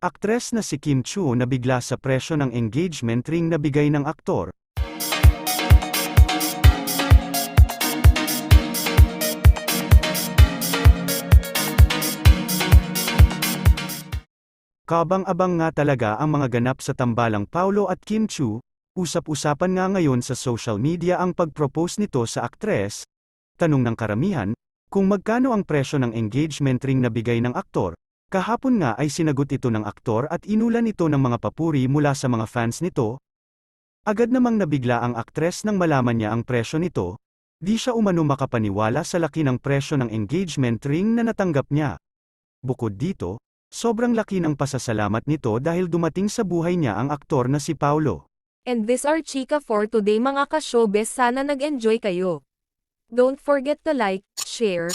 Aktres na si Kim Chu nabigla sa presyo ng engagement ring na bigay ng aktor. Kabang-abang nga talaga ang mga ganap sa tambalang Paulo at Kim Chu, usap-usapan nga ngayon sa social media ang pag-propose nito sa aktres. Tanong ng karamihan, kung magkano ang presyo ng engagement ring na bigay ng aktor, kahapon nga ay sinagot ito ng aktor at inulan ito ng mga papuri mula sa mga fans nito. Agad namang nabigla ang aktres nang malaman niya ang presyo nito, di siya umano makapaniwala sa laki ng presyo ng engagement ring na natanggap niya. Bukod dito, sobrang laki ng pasasalamat nito dahil dumating sa buhay niya ang aktor na si Paulo. And this are Chika for today mga ka-showbiz sana nag-enjoy kayo. Don't forget to like, share,